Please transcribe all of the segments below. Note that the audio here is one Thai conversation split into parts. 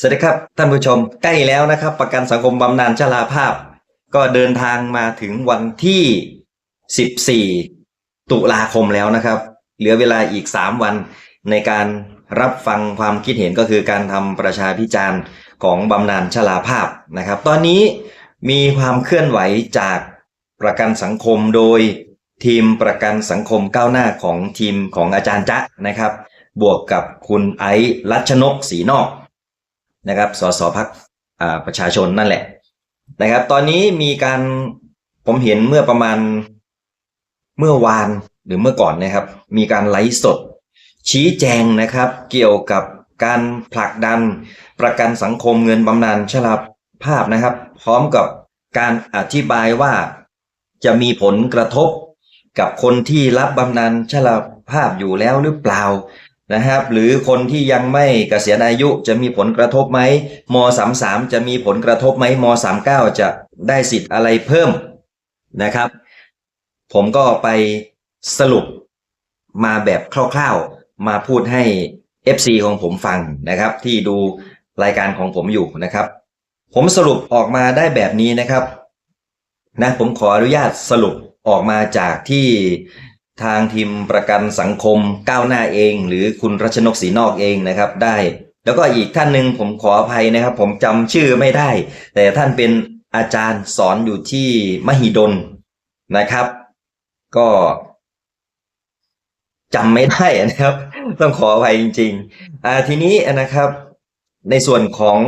สวัสดีครับท่านผู้ชมใกล้แล้วนะครับ ประกันสังคมบำนาญชราภาพ ก็เดินทางมาถึงวันที่ 14 ตุลาคมแล้วนะครับ เหลือเวลาอีก 3 วันในการรับฟังความคิดเห็นก็คือการทำประชาพิจารณ์ของบำนาญชราภาพนะครับ ตอนนี้มีความเคลื่อนไหวจากประกันสังคมโดยทีมประกันสังคมก้าวหน้าของทีมของอาจารย์จ๊ะนะครับ บวกกับคุณไอซ์รัชนกศรีนอก นะครับสสพักประชาชนนั่นแหละนะครับ ตอนนี้มีการผมเห็นเมื่อประมาณเมื่อวานหรือเมื่อก่อนนะครับ มีการไลฟ์สด ชี้แจงนะครับ เกี่ยวกับการผลักดันประกันสังคมเงินบำนาญชราภาพนะครับ พร้อมกับการอธิบายว่าจะมีผลกระทบกับคนที่รับบำนาญชราภาพอยู่แล้วหรือเปล่า นะครับ หรือคนที่ยังไม่เกษียณอายุจะมีผลกระทบไหมม33จะมีผลกระทบไหมม39จะได้สิทธิ์อะไรเพิ่มนะครับ ผมก็ไปสรุปมาแบบคร่าวๆ มาพูดให้ FC ของผมฟังนะครับ ที่ดูรายการของผมอยู่นะครับ ผมสรุปออกมาได้แบบนี้นะครับนะผมขออนุญาตสรุปออกมาจากที่ ทางทีมประกันสังคมก้าวหน้าเอง หรือคุณรัชนกศรีนอกเองนะครับ ได้ แล้วก็อีกท่านหนึ่งผมขออภัยนะครับ ผมจำชื่อไม่ได้ แต่ท่านเป็นอาจารย์สอนอยู่ที่มหิดลนะครับ ก็จำไม่ได้นะครับ ต้องขออภัยจริงๆอ่าทีนี้นะครับ ในส่วนของ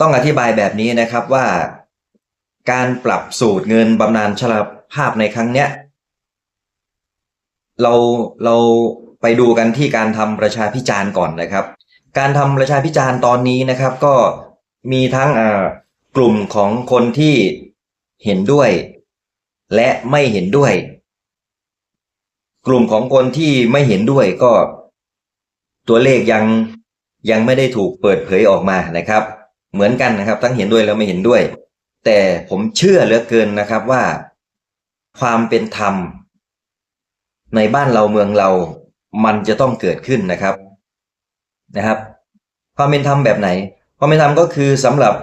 ต้องอธิบายแบบนี้นะครับว่า การปรับสูตรเงินบำนาญชราภาพในครั้งเนี้ย เราเราไปดูกันที่การทำประชาพิจารณ์ก่อนนะครับ การทำประชาพิจารณ์ตอนนี้นะครับ ก็มีทั้งอ่ากลุ่มของคนที่เห็นด้วย และไม่เห็นด้วย กลุ่มของคนที่ไม่เห็นด้วยก็ตัวเลขยังยังไม่ได้ถูกเปิดเผยออกมานะครับ เหมือนกันนะครับ ทั้งเห็นด้วยแล้วไม่เห็นด้วย แต่ผมเชื่อเหลือเกินนะครับว่า ความเป็นธรรม ในบ้านเราเมืองเรา มันจะต้องเกิดขึ้นนะครับนะครับ ความเป็นธรรมแบบไหน ความเป็นธรรมก็คือสำหรับ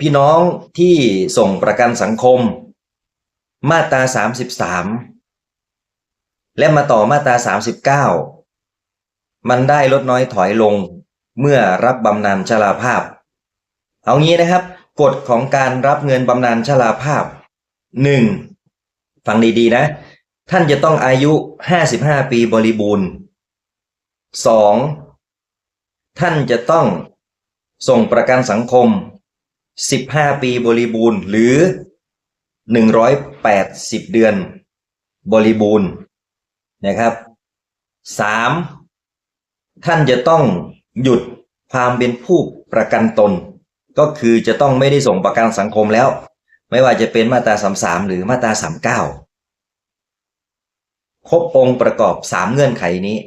พี่น้องที่ส่งประกันสังคม มาตราสามสิบสามและมาต่อมาตราสามสิบเก้ามันได้ลดน้อยถอยลงเมื่อรับบำนาญชราภาพ เอางี้นะครับ กฎของการรับเงินบำนาญชราภาพหนึ่งฟังดีๆนะ ท่านจะต้องอายุ55ปีบริบูรณ์ 2. ท่านจะต้องส่งประกันสังคม15ปีบริบูรณ์ หรือ180เดือนบริบูรณ์นะครับ 3. ท่านจะต้องหยุดความเป็นผู้ประกันตน ก็คือจะต้องไม่ได้ส่งประกันสังคมแล้ว ไม่ว่าจะเป็นมาตรา33หรือมาตรา39 ครบองค์ประกอบสามเงื่อนไขนี้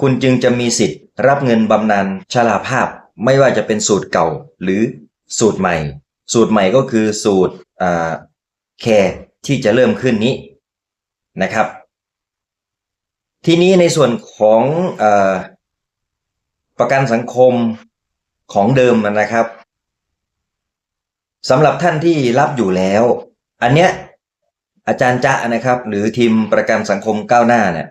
คุณจึงจะมีสิทธิ์ รับเงินบำนาญชราภาพไม่ว่าจะเป็นสูตรเก่าหรือสูตรใหม่ สูตรใหม่ก็คือสูตรแคร์ที่จะเริ่มขึ้นนี้นะครับ ทีนี้ในส่วนของอประกันสังคมของเดิมนะครับสำหรับท่านที่รับอยู่แล้ว อันเนี้ย อาจารย์จ๊ะนะครับ หรือทีมประกันสังคมก้าวหน้าเนี่ย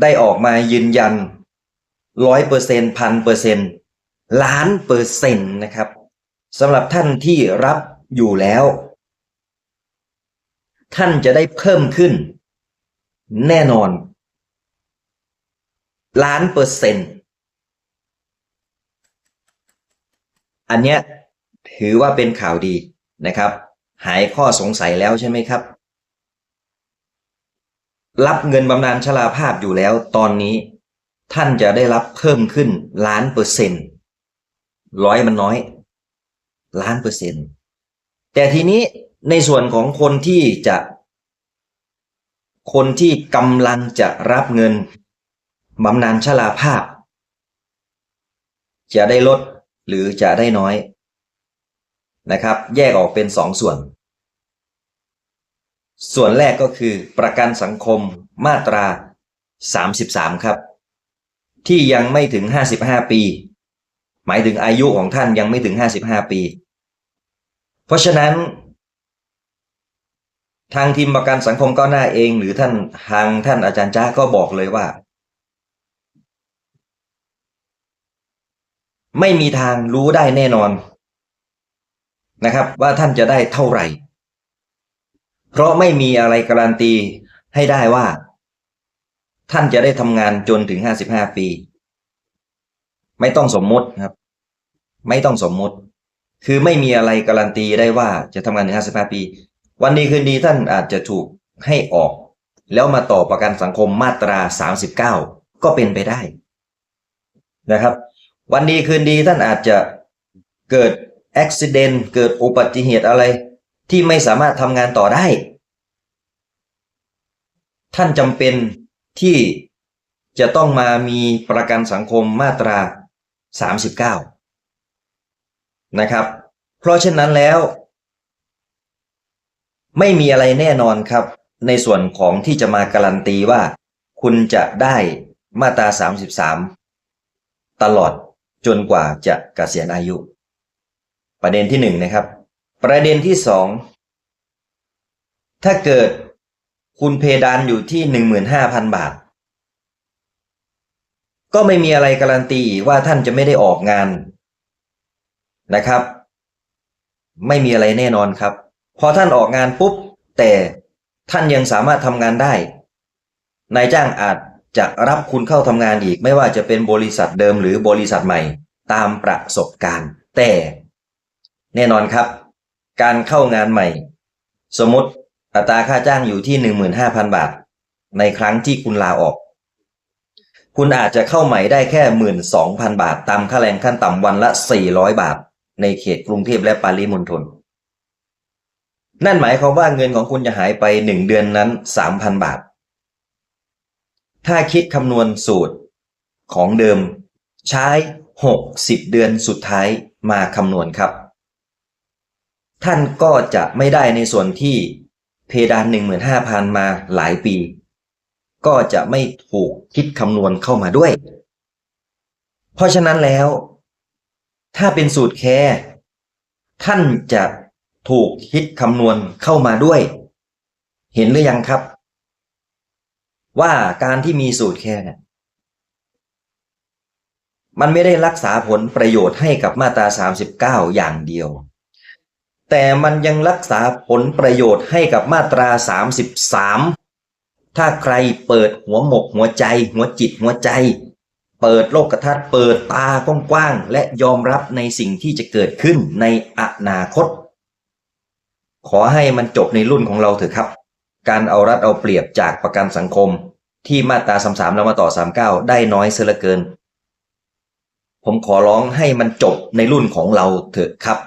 ได้ออกมายืนยันร้อยเปอร์เซ็นพันเปอร์เซ็นล้านเปอร์เซ็นต์นะครับสำหรับท่านที่รับอยู่แล้ว ท่านจะได้เพิ่มขึ้น แน่นอน ล้านเปอร์เซ็นต์อันเนี้ยถือว่าเป็นข่าวดีนะครับ หายข้อสงสัยแล้วใช่ไหมครับ รับเงินบำนาญชราภาพอยู่แล้วตอนนี้ ท่านจะได้รับเพิ่มขึ้นล้านเปอร์เซ็นต์ร้อยมันน้อย ล้านเปอร์เซ็นต์แต่ทีนี้ในส่วนของคนที่จะ คนที่กำลังจะรับเงินบำนาญชราภาพ จะได้ลดหรือจะได้น้อย นะครับ แยกออกเป็นสองส่วน ส่วนแรกก็คือประกันสังคมมาตรา 33 ครับ ที่ยังไม่ถึง 55 ปี หมายถึงอายุของท่านยังไม่ถึงห้าสิบห้าปี เพราะฉะนั้น ทางทีมประกันสังคมก้าวหน้าเอง หรือท่านทางท่านอาจารย์จ้าก็บอกเลยว่าไม่มีทางรู้ได้แน่นอน นะครับว่าท่านจะได้เท่าไหร่ เพราะไม่มีอะไรการันตีให้ได้ว่า ท่านจะได้ทำงานจนถึงห้าสิบห้าปี ไม่ต้องสมมติครับ ไม่ต้องสมมติ คือไม่มีอะไรการันตีได้ว่าจะทำงานถึงห้าสิบห้าปี วันดีคืนดีท่านอาจจะถูกให้ออก แล้วมาต่อประกันสังคมมาตราสามสิบเก้าก็เป็นไปได้นะครับ วันดีคืนดีท่านอาจจะเกิด อุบิเหตุเกิดอุบัติเหตุอะไร ที่ไม่สามารถทำงานต่อได้ ท่านจำเป็นที่จะต้องมามีประกันสังคมมาตรา 39 นะครับ เพราะฉะนั้นแล้ว ไม่มีอะไรแน่นอนครับ ในส่วนของที่จะมาการันตีว่า คุณจะได้มาตรา 33 ตลอดจนกว่าจะกะเกษียณอายุ ประเด็นที่หนึ่งนะครับ ประเด็นที่สองถ้าเกิดคุณเพดานอยู่ที่15,000บาท ก็ไม่มีอะไรการันตีว่าท่านจะไม่ได้ออกงานนะครับ ไม่มีอะไรแน่นอนครับ พอท่านออกงานปุ๊บ แต่ท่านยังสามารถทำงานได้นายจ้างอาจจะรับคุณเข้าทำงานอีก ไม่ว่าจะเป็นบริษัทเดิมหรือบริษัทใหม่ตามประสบการณ์ แต่ แน่นอนครับ การเข้างานใหม่ สมมติอัตราค่าจ้างอยู่ที่ 15,000 บาท ในครั้งที่คุณลาออก คุณอาจจะเข้าใหม่ได้แค่ 12,000 บาท ตามค่าแรงขั้นต่ำวันละ 400 บาท ในเขตกรุงเทพและปริมณฑลนั่นหมายความว่าเงินของคุณจะหายไป1เดือนนั้น 3,000 บาท ถ้าคิดคำนวณสูตรของเดิม ใช้ 60 เดือนสุดท้ายมาคำนวณครับ ท่านก็จะไม่ได้ในส่วนที่เพดาน 15,000 มาหลายปี ก็จะไม่ถูกคิดคำนวณเข้ามาด้วย เพราะฉะนั้นแล้ว ถ้าเป็นสูตรแคร์ท่านจะถูกคิดคำนวณเข้ามาด้วย เห็นหรือยังครับ ว่าการที่มีสูตรแคร์เนี่ยมันไม่ได้รักษาผลประโยชน์ให้กับมาตรา 39 อย่างเดียว แต่มันยังรักษาผลประโยชน์ให้กับมาตรา 33 ถ้าใครเปิดหัวหมกหัวใจหัวจิตหัวใจ เปิดโลกทัศน์เปิดตากว้างๆและยอมรับในสิ่งที่จะเกิดขึ้นในอนาคต ขอให้มันจบในรุ่นของเราเถอะครับ การเอารัดเอาเปรียบจากประกันสังคม ที่มาตรา 33 แล้วมาต่อ 39 ได้น้อยเสียเหลือเกิน ผมขอร้องให้มันจบในรุ่นของเราเถอะครับ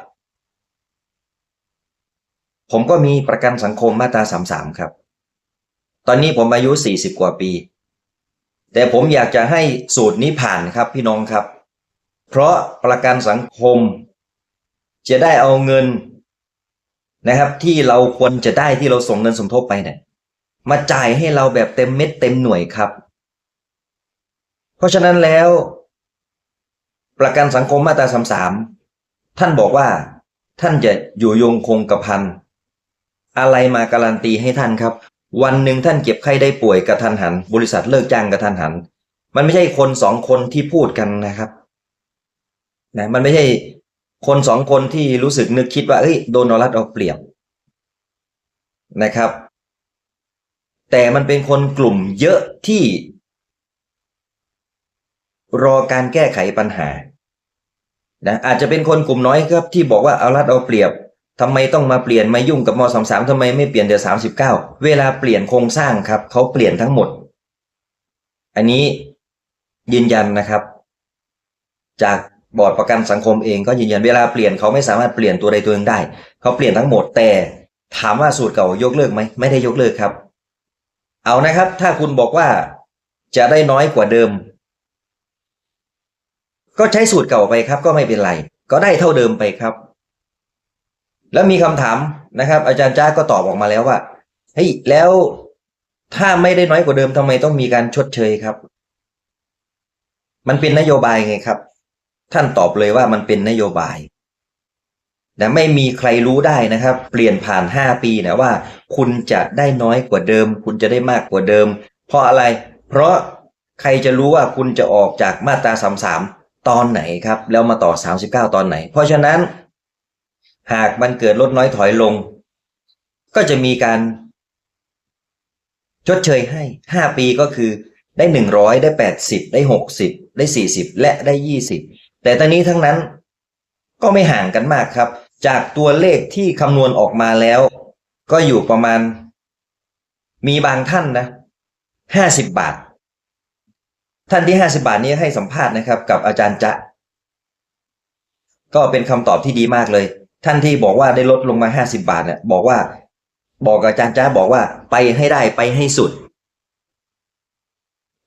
ผมก็มีประกันสังคมมาตราสามสามครับ ตอนนี้ผมอายุสี่สิบกว่าปี แต่ผมอยากจะให้สูตรนี้ผ่านครับพี่น้องครับ เพราะประกันสังคม จะได้เอาเงินนะครับ ที่เราควรจะได้ที่เราส่งเงินสมทบไปเนี่ยมาจ่ายให้เราแบบเต็มเม็ดเต็มหน่วยครับ เพราะฉะนั้นแล้ว ประกันสังคมมาตราสามสามท่านบอกว่าท่านจะอยู่ยงคงกระพัน อะไรมาการันตีให้ท่านครับ วันหนึ่งท่านเก็บไข้ได้ป่วยกระทันหัน บริษัทเลิกจ้างกระทันหัน มันไม่ใช่คนสองคนที่พูดกันนะครับนะมันไม่ใช่คนสองคนที่รู้สึกนึกคิดว่าเอ้ยโดนอรัดเอาเปรียบนะครับ แต่มันเป็นคนกลุ่มเยอะที่ รอการแก้ไขปัญหานะอาจจะเป็นคนกลุ่มน้อยครับ ที่บอกว่าเอารัดเอาเปรียบ ทำไมต้องมาเปลี่ยนมายุ่งกับมสามสามทำไมไม่เปลี่ยนเดือนสามสิบเก้าเวลาเปลี่ยนโครงสร้างครับเขาเปลี่ยนทั้งหมด อันนี้ยืนยันนะครับ จากบอร์ดประกันสังคมเองก็ยืนยันเวลาเปลี่ยนเขาไม่สามารถเปลี่ยนตัวใดตัวหนึ่งได้เขาเปลี่ยนทั้งหมดแต่ถามว่าสูตรเก่ายกเลิกไหมไม่ได้ยกเลิกครับ เอานะครับ ถ้าคุณบอกว่าจะได้น้อยกว่าเดิม ก็ใช้สูตรเก่าไปครับ ก็ไม่เป็นไร ก็ได้เท่าเดิมไปครับ แล้วมีคำถามนะครับ อาจารย์จ้าก็ตอบออกมาแล้วว่าเฮ้ยแล้วถ้าไม่ได้น้อยกว่าเดิมทำไมต้องมีการชดเชยครับ มันเป็นนโยบายไงครับ ท่านตอบเลยว่ามันเป็นนโยบายแต่ไม่มีใครรู้ได้นะครับ เปลี่ยนผ่าน 5 ปีนะว่า คุณจะได้น้อยกว่าเดิม คุณจะได้มากกว่าเดิม เพราะอะไร เพราะใครจะรู้ว่าคุณจะออกจากมาตรา33ตอนไหนครับ แล้วมาต่อ 39 ตอนไหน เพราะฉะนั้น หากมันเกิดลดน้อยถอยลง ก็จะมีการ ชดเชยให้5ปีก็คือได้100ได้80ได้60ได้40และได้20แต่ตอนนี้ทั้งนั้นก็ไม่ห่างกันมากครับ จากตัวเลขที่คำนวณออกมาแล้ว ก็อยู่ประมาณ มีบางท่านนะ50บาท ท่านที่50บาทนี้ให้สัมภาษณ์นะครับ กับอาจารย์จะก็เป็นคำตอบที่ดีมากเลย ท่านที่บอกว่าได้ลดลงมา50บาทเนี่ยบอกว่า บอกอาจารย์จ้าบอกว่าไปให้ได้ไปให้สุด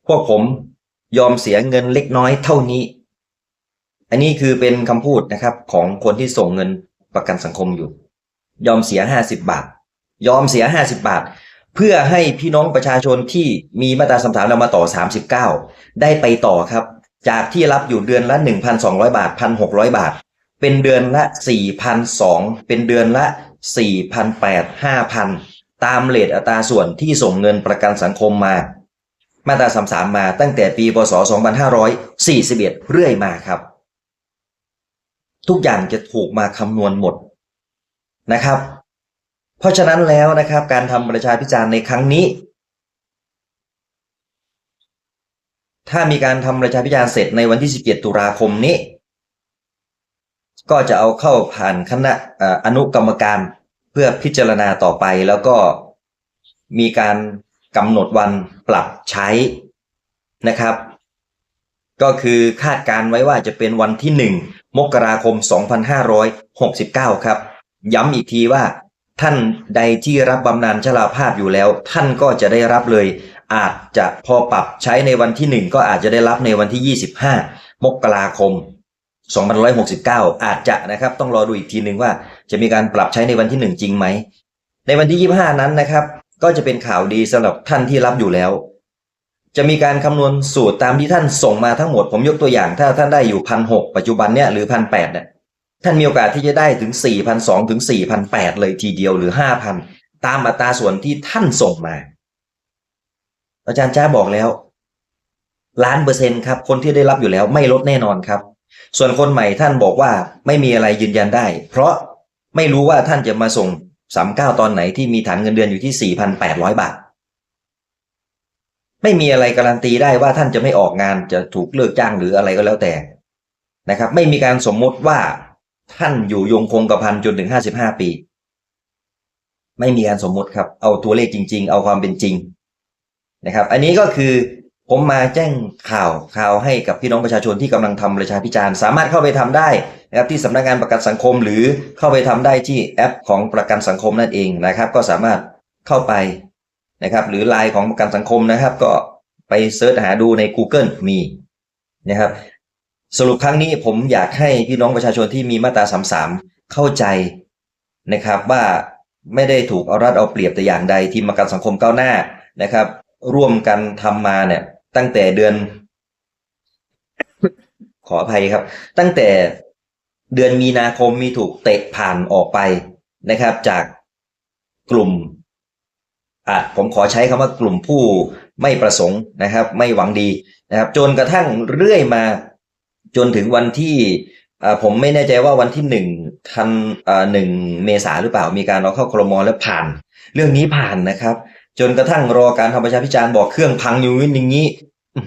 พวกผมยอมเสียเงินเล็กน้อยเท่านี้ อันนี้คือเป็นคำพูดนะครับ ของคนที่ส่งเงินประกันสังคมอยู่ ยอมเสีย50บบาท ยอมเสีย50บบาท เพื่อให้พี่น้องประชาชนที่มีมาตราสามสามเรามาต่อ39ได้ไปต่อครับ จากที่รับอยู่เดือนละ1,200บาท1,600บาท เป็นเดือนละ4,200เป็นเดือนละ4,800 5,000 ตามเลทอัตราส่วนที่ส่งเงินประกันสังคมมา มาตรา33 มาตั้งแต่ปีพศ 2541 เรื่อยมาครับ ทุกอย่างจะถูกมาคำนวณหมดนะครับ เพราะฉะนั้นแล้วนะครับการทำประชาพิจารณ์ในครั้งนี้ ถ้ามีการทำประชาพิจารณ์เสร็จในวันที่ 17 ตุลาคมนี้ ก็จะเอาเข้าผ่านคณะเอ่ออนุกรรมการเพื่อพิจารณาต่อไป แล้วก็มีการกำหนดวันปรับใช้นะครับ ก็คือคาดการไว้ว่าจะเป็นวันที่ 1 มกราคม 2569 ครับ ย้ำอีกทีว่าท่านใดที่รับบำนาญชราภาพอยู่แล้ว ท่านก็จะได้รับเลย อาจจะพอปรับใช้ในวันที่ 1 ก็อาจจะได้รับในวันที่ 25 มกราคม 2569 อาจจะนะครับต้องรอดูอีกทีหนึ่งว่าจะมีการปรับใช้ในวันที่ 1 จริงไหม ในวันที่ 25 นั้นนะครับ ก็จะเป็นข่าวดีสำหรับท่านที่รับอยู่แล้ว จะมีการคำนวณสูตรตามที่ท่านส่งมาทั้งหมด ผมยกตัวอย่าง ถ้าท่านได้อยู่พันหปัจจุบันเนี่ยหรือพันแปดเนี่ยท่านมีโอกาสที่จะได้ถึง4,200ถึง4,800เลยทีเดียวหรือ 5,000 ตามอัตราส่วนที่ท่านส่งมา อาจารย์จ้าบอกแล้วล้านเปอร์เซ็นต์ครับ คนที่ได้รับอยู่แล้วไม่ลดแน่นอนครับ ส่วนคนใหม่ท่านบอกว่าไม่มีอะไรยืนยันได้ เพราะไม่รู้ว่าท่านจะมาส่งสามเก้าตอนไหนที่มีฐานเงินเดือนอยู่ที่4,800บาท ไม่มีอะไรการันตีได้ว่าท่านจะไม่ออกงานจะถูกเลิกจ้างหรืออะไรก็แล้วแต่นะครับ ไม่มีการสมมติว่าท่านอยู่ยงคงกระพันจนถึง55ปี ไม่มีการสมมติครับ เอาตัวเลขจริง ๆ เอาความเป็นจริงนะครับ อันนี้ก็คือ ผมมาแจ้งข่าวข่าวให้กับพี่น้องประชาชนที่กำลังทำประชาพิจารณ์ สามารถเข้าไปทำได้นะครับที่สำนักงานประกันสังคม หรือเข้าไปทำได้ที่แอปของประกันสังคมนั่นเองนะครับ ก็สามารถเข้าไปนะครับ หรือไลน์ของประกันสังคมนะครับ ก็ไปเสิร์ชหาดูใน Google มีนะครับ สรุปครั้งนี้ผมอยากให้พี่น้องประชาชนที่มีมาตรา33เข้าใจนะครับว่าไม่ได้ถูกเอารัดเอาเปรียบแต่อย่างใดทีมประกันสังคมก้าวหน้านะครับ ร่วมกันทำมาเนี่ย ตั้งแต่เดือน ขออภัยครับ ตั้งแต่เดือนมีนาคมมีถูกเตะผ่านออกไปนะครับ จากกลุ่มอะผมขอใช้คำว่ากลุ่มผู้ไม่ประสงค์นะครับ ไม่หวังดีนะครับ จนกระทั่งเรื่อยมา จนถึงวันที่อ่าผมไม่แน่ใจว่าวันที่หนึ่งทันอ่าหนึ่งเมษาหรือเปล่ามีการเอาเข้าครมแล้วผ่าน เรื่องนี้ผ่านนะครับ จนกระทั่งรอการทำประชาพิจารณ์บอกเครื่องพังอยู่อย่างนี้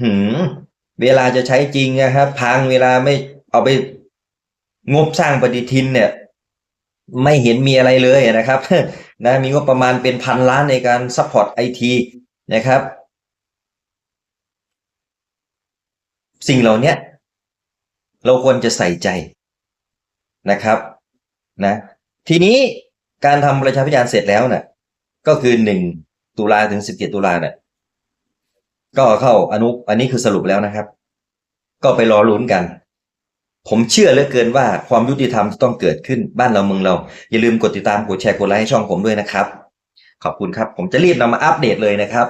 หือเวลาจะใช้จริงนะครับ พังเวลาไม่เอาไปงบสร้างปฏิทินเนี่ย ไม่เห็นมีอะไรเลยนะครับนะมีงบประมาณเป็นพันล้านในการซัพพอร์ตไอทีนะครับ สิ่งเหล่านี้เราควรจะใส่ใจนะครับนะทีนี้การทำประชาพิจารณ์เสร็จแล้วเนี่ยก็คือหนึ่ง ตุลาถึงสิบเจ็ดตุลาเนี่ยก็เข้าอนุอันนี้คือสรุปแล้วนะครับ ก็ไปรอลุ้นกัน ผมเชื่อเหลือเกินว่าความยุติธรรมจะต้องเกิดขึ้นบ้านเราเมืองเรา อย่าลืมกดติดตามกดแชร์กดไลค์ให้ช่องผมด้วยนะครับ ขอบคุณครับ ผมจะรีบนำมาอัปเดตเลยนะครับ